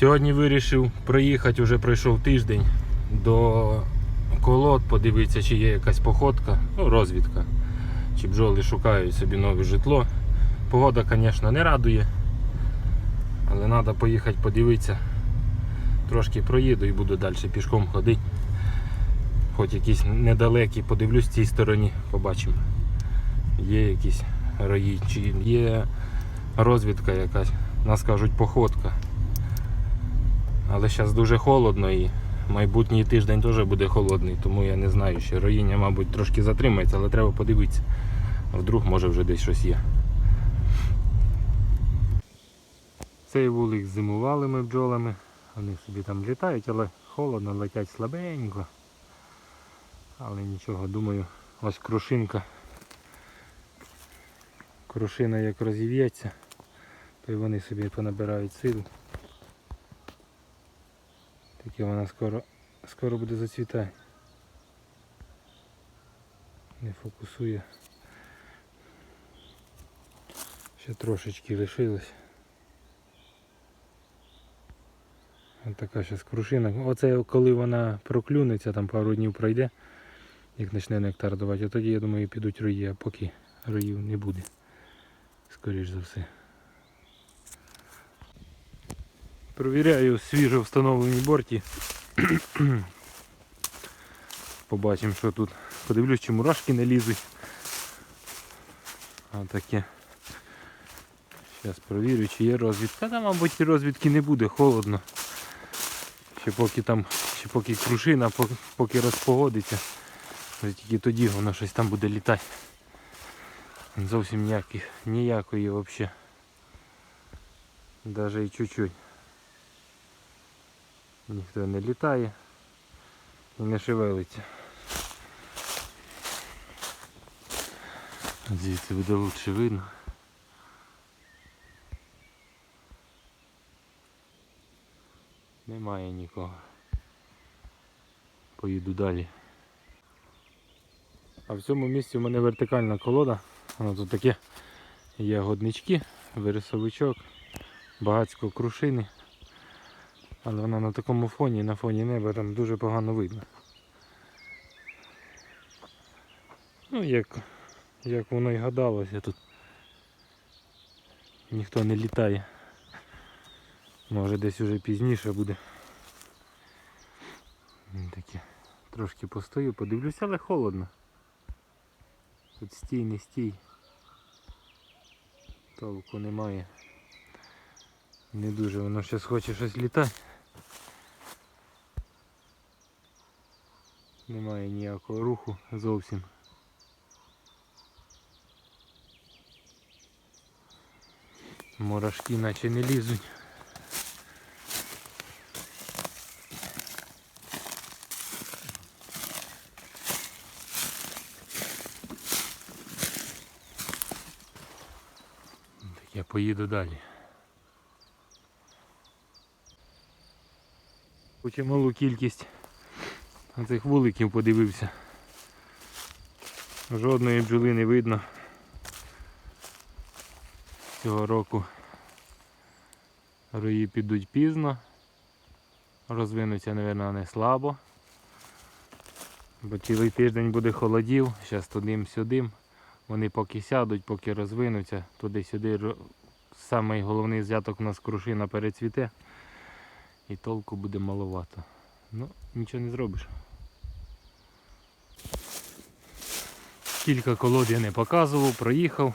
Сьогодні вирішив проїхати, вже пройшов тиждень до колод, подивитися, чи є якась походка, ну, розвідка. Чи бджоли шукають собі нове житло. Погода, звісно, не радує. Але треба поїхати подивитися. Трошки проїду і буду далі пішком ходити. Хоч якісь недалекі, подивлюсь в цій стороні, побачимо. Є якісь рої, чи є розвідка якась, нас кажуть походка. Але зараз дуже холодно і майбутній тиждень теж буде холодний, тому я не знаю, ще роїння, мабуть, трошки затримається, але треба подивитися. Вдруг може вже десь щось є. Цей вулик зимували ми бджолами. Вони собі там літають, але холодно, летять слабенько. Але нічого, думаю, ось крушинка. Крушина як розів'ється, то й вони собі понабирають сил. Таке вона скоро, скоро буде зацвітати. Не фокусує. Ще трошечки лишилось. Ось така зараз крушина. Оце коли вона проклюнеться, там пару днів пройде, як почне нектар давати, а тоді, я думаю, підуть рої, а поки роїв не буде. Скоріш за все. Провіряю свіжо встановлені борті. Побачимо, що тут. Подивлюсь, чи мурашки не лізуть. А таке. Зараз провірю, чи є розвідка. Та, мабуть, розвідки не буде, холодно. Ще поки там, ще поки крушина, поки розпогодиться. Тільки тоді воно щось там буде літати. Зовсім ніяких, ніякої взагалі. Даже і чуть-чуть. Ніхто не літає і не шевелиться. Звідси буде лучше видно. Немає нікого. Поїду далі. А в цьому місці у мене вертикальна колода. Воно тут таке є годнички, вирисовичок, багацько крушини. Але вона на такому фоні, на фоні неба там дуже погано видно. Ну як, як воно і гадалося тут. Ніхто не літає. Може десь уже пізніше буде. М, Таке. Трошки постою, подивлюся, але холодно. Тут стій, не стій. Толку немає. Не дуже воно зараз хоче щось літати. Немає ніякого руху зовсім. Мурашки наче не лізуть. Так я поїду далі. Хоч малу кількість цих вуликів подивився. Жодної бджоли не видно. Цього року рої підуть пізно. Розвинуться, мабуть, не слабо. Бо цілий тиждень буде холодів, зараз туди-сюди. Вони поки сядуть, поки розвинуться, туди-сюди самий головний взяток у нас крушина перецвіте і толку буде маловато. Ну, нічого не зробиш. Кілька колод я не показував, проїхав.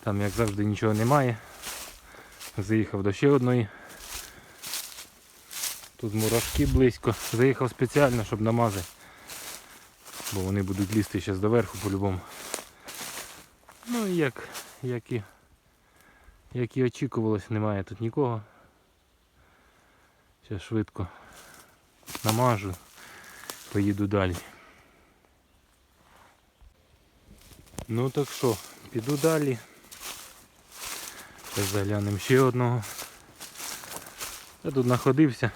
Там як завжди нічого немає. Заїхав до ще одної. Тут мурашки близько. Заїхав спеціально, щоб намазати. Бо вони будуть лізти зараз доверху по-любому. Ну і як, як і, як і очікувалось, немає тут нікого. Зараз швидко намажу, поїду далі. Ну так що, піду далі. Заглянемо ще одного. Я тут знаходився.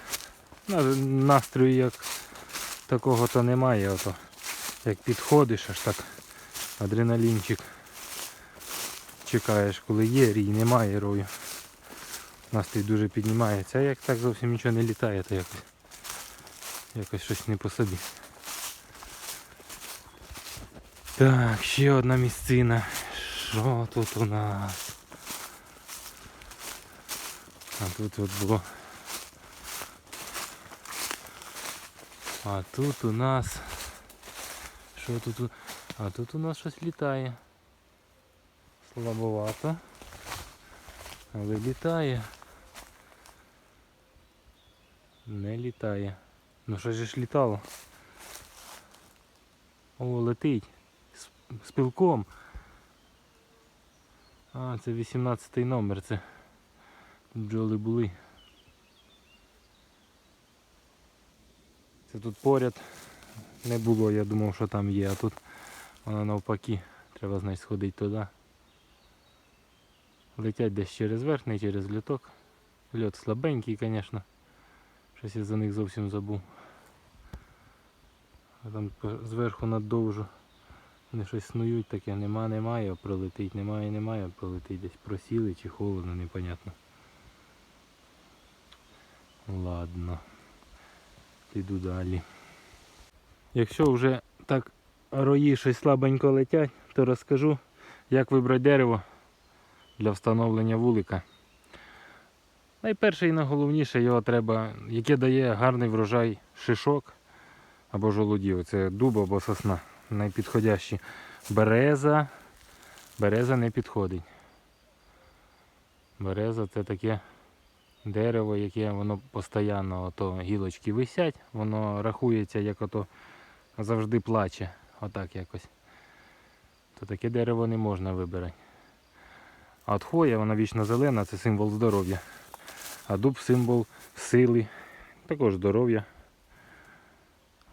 На- Настрою як такого то немає, ото як підходиш, аж так адреналінчик. Чекаєш, коли є рій, немає рою. Настрій дуже піднімається, а як так зовсім нічого не літає, то якось, якось щось не по собі. Так, ще одна місцина. Що тут у нас? А тут от було. А тут у нас. Що тут? А тут у нас щось літає. Слабовато. Але літає. Не літає. Ну що ж літало? О, летить. З. А, це 18 номер, це бджоли були. Це тут поряд не було, я думав, що там є, а тут вона навпаки. Треба значить сходити туди. Летять десь через верх, не через льоток. Льот слабенький, звісно. Щось я за них зовсім забув. А там зверху надовжу. Вони щось снують таке, нема, немає, пролетить, немає, немає, пролетить. Десь просіли чи холодно, непонятно. Ладно. Піду далі. Якщо вже так рої щось слабенько летять, то розкажу, як вибрати дерево для встановлення вулика. Найперше і найголовніше його треба, яке дає гарний врожай шишок або жолудів. Це дуб або сосна. Найпідходящі. Береза. Береза не підходить. Береза це таке дерево, яке воно постійно ото гілочки висять, воно рахується, як ото завжди плаче. Отак якось. То таке дерево не можна вибирати. А от хвоя, вона вічно зелена, це символ здоров'я. А дуб символ сили, також здоров'я.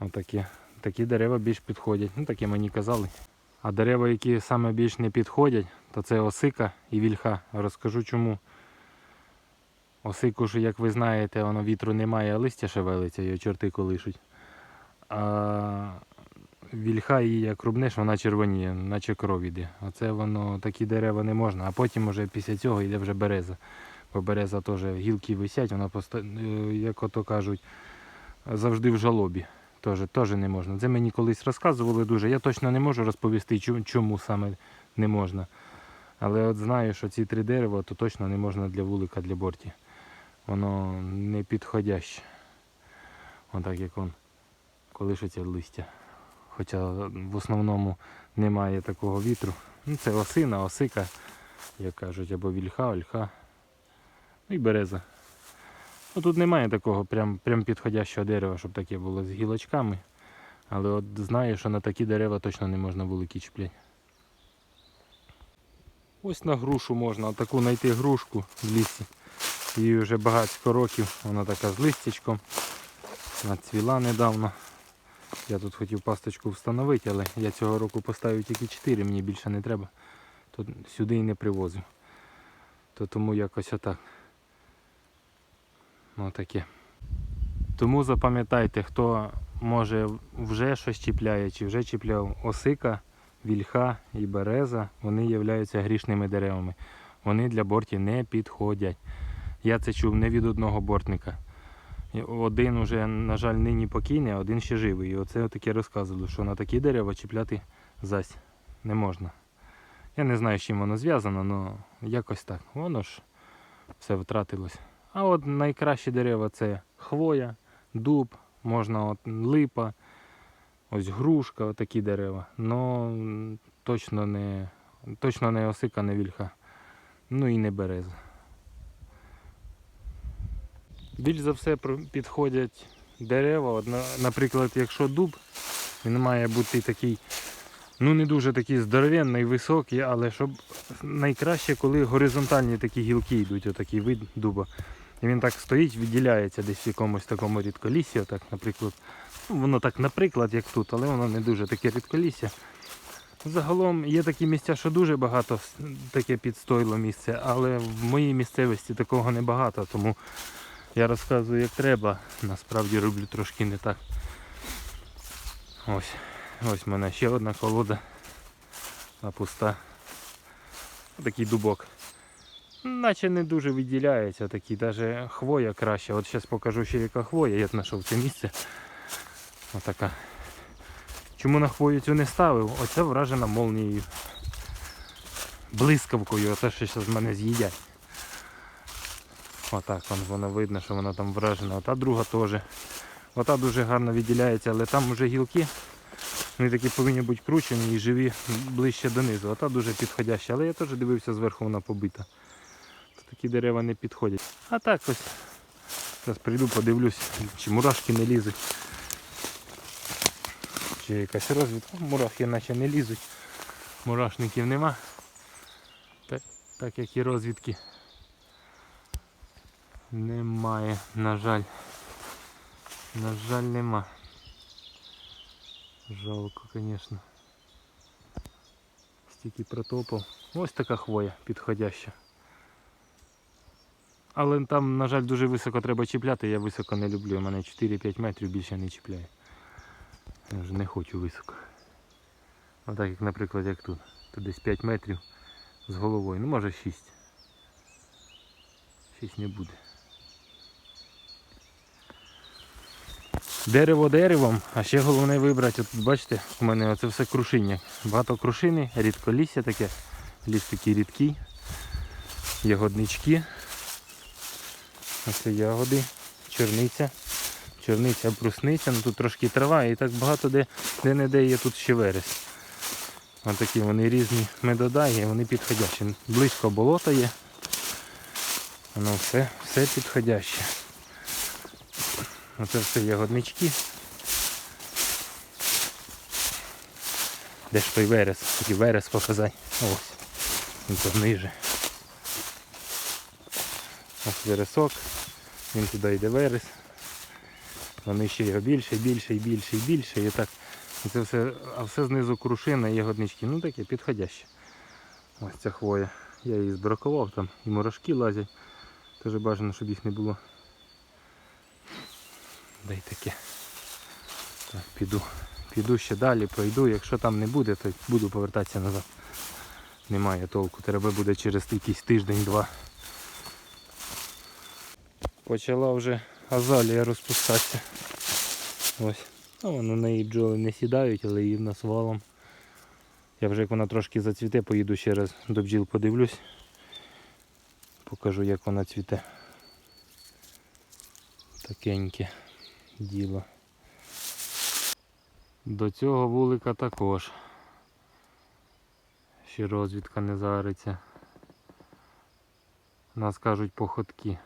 Отакі. Такі дерева більш підходять. Ну, таке мені казали. А дерева, які саме більш не підходять, то це осика і вільха. Розкажу чому. Осику ж, як ви знаєте, воно вітру немає, а листя шевелиться, його чорти колишуть. А вільха її як рубнеш, вона червоніє, наче кров іде. Оце воно такі дерева не можна. А потім уже після цього йде вже береза. Бо береза теж гілки висять, вона е, як ото кажуть, завжди в жалобі. Теж, теж не можна. Це мені колись розказували дуже. Я точно не можу розповісти, чому саме не можна. Але от знаю, що ці три дерева то точно не можна для вулика, для борті. Воно не підходяще. Отак як он колишиться листя. Хоча в основному немає такого вітру. Ну, це осина, осика, як кажуть, або вільха, ольха. Ну і береза. Ну, тут немає такого прям, прям підходящого дерева, щоб таке було з гілочками. Але от знаю, що на такі дерева точно не можна вулики чіпляти. Ось на грушу можна таку знайти грушку в лісі. Їй вже багатько років, вона така з листячком. Нацвіла недавно. Я тут хотів пасточку встановити, але я цього року поставив тільки 4, мені більше не треба. Тут сюди і не привозив. То тому якось отак. Отаке. Тому запам'ятайте, хто може вже щось чіпляє, чи вже чіпляв осика, вільха і береза, вони являються грішними деревами. Вони для бортів не підходять. Я це чув не від одного бортника. Один уже, на жаль, нині покійний, а один ще живий. І оце таке розказували, що на такі дерева чіпляти зась не можна. Я не знаю, з чим воно зв'язано, але якось так. Воно ж все втратилось. А от найкращі дерева це хвоя, дуб, можна от липа, ось грушка, отакі дерева. Но точно не, точно не осика, не вільха. Ну і не береза. Більш за все підходять дерева. От, наприклад, якщо дуб, він має бути такий, ну не дуже такий здоровенний, високий, але щоб найкраще, коли горизонтальні такі гілки йдуть, отакий вид дуба. І він так стоїть, відділяється десь в якомусь такому рідколіссі, отак, наприклад. Ну, воно так, наприклад, як тут, але воно не дуже таке рідколісся. Загалом є такі місця, що дуже багато таке підстойло місце, але в моїй місцевості такого небагато, тому я розказую як треба. Насправді роблю трошки не так. Ось. Ось в мене ще одна колода. А пуста. Такий дубок. Наче не дуже виділяється такі, навіть хвоя краще. От зараз покажу ще яка хвоя, я знайшов це місце. Отака. Чому на хвою цю не ставив? Оце вражена молнією. Блискавкою, оце що зараз мене з'їдять. Отак вон, воно видно, що вона там вражена. Ота друга теж. Ота дуже гарно відділяється, але там вже гілки. Вони такі повинні бути кручені і живі ближче донизу. Ота дуже підходяща. Але я теж дивився зверху вона побита. Такі дерева не підходять. А так ось. Зараз прийду, подивлюсь, чи мурашки не лізуть. Чи якась розвідка. Мурахи наче не лізуть. Мурашників нема. Так, так як і розвідки. Немає, на жаль. На жаль, нема. Жалко, звісно. Стільки протопав. Ось така хвоя підходяща. Але там, на жаль, дуже високо треба чіпляти, я високо не люблю. У мене 4-5 метрів більше не чіпляє. Я вже не хочу високо. Отак як, наприклад, як тут. Тут десь 5 метрів з головою. Ну може 6. 6 не буде. Дерево деревом, а ще головне вибрати, от бачите, у мене оце все крушиння. Багато крушини, рідколісся таке, ліс такий рідкий, ягоднички. Ось ягоди, чорниця, чорниця, брусниця, ну тут трошки трава і так багато де, де не де є тут ще верес. Ось такі вони різні медодаї, вони підходящі. Близько болота є. Воно все, все підходяще. Оце все ягоднички. Де ж той верес? Такий верес показати. Ось. Він тут ниже. Ось вересок. Він туди йде верес. Вони ще його більше, більше, більше, більше. І так. Це все, а все знизу крушина і ягоднички. Ну таке підходяще. Ось ця хвоя. Я її збракував, там і мурашки лазять. Теж бажано, щоб їх не було. Да й таке. Так, піду. Піду ще далі, пройду. Якщо там не буде, то буду повертатися назад. Немає толку. Треба буде через якийсь тиждень-два. Почала вже азалія розпускатися. Ось. Ну, на неї бджоли не сідають, але її в нас валом. Я вже як вона трошки зацвіте, поїду ще раз до бджіл подивлюсь. Покажу як вона цвіте. Такеньке діло. До цього вулика також. Ще розвідка не зариться. Нас кажуть походки.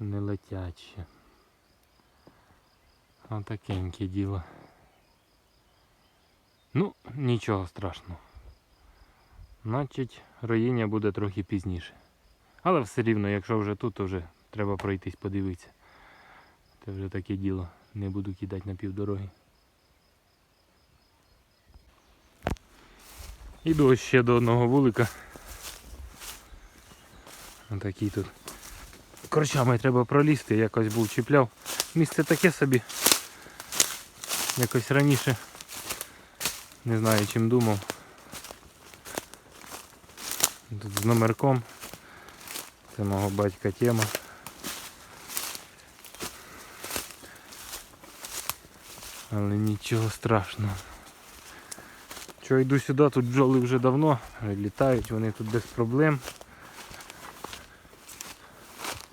Не летячі. Отакеньке діло. Ну, нічого страшного. Значить, роїння буде трохи пізніше. Але все рівно, якщо вже тут, то вже треба пройтись, подивитися. Це вже таке діло. Не буду кидати на півдороги. Іду ще до одного вулика. Отакий тут. Корчами треба пролізти, якось був чіпляв. Місце таке собі. Якось раніше. Не знаю чим думав. Тут з номерком. Це мого батька тема. Але нічого страшного. Що йду сюди, тут бджоли вже давно літають, вони тут без проблем.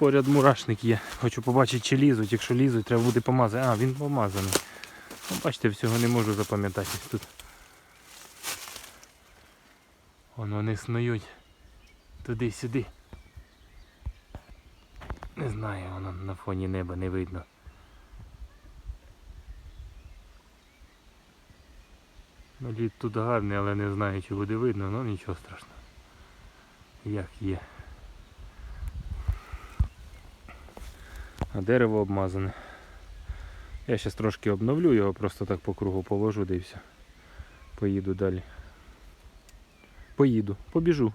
Поряд мурашник є. Хочу побачити, чи лізуть. Якщо лізуть, треба буде помазати. А, він помазаний. Ну, бачите, всього не можу запам'ятати тут. Вон вони снують туди-сюди. Не знаю, воно на фоні неба не видно. Ну, лід тут гарний, але не знаю, чи буде видно, ну нічого страшного. Як є. А дерево обмазане. Я зараз трошки обновлю його, просто так по кругу положу все. Поїду далі. Поїду, побіжу.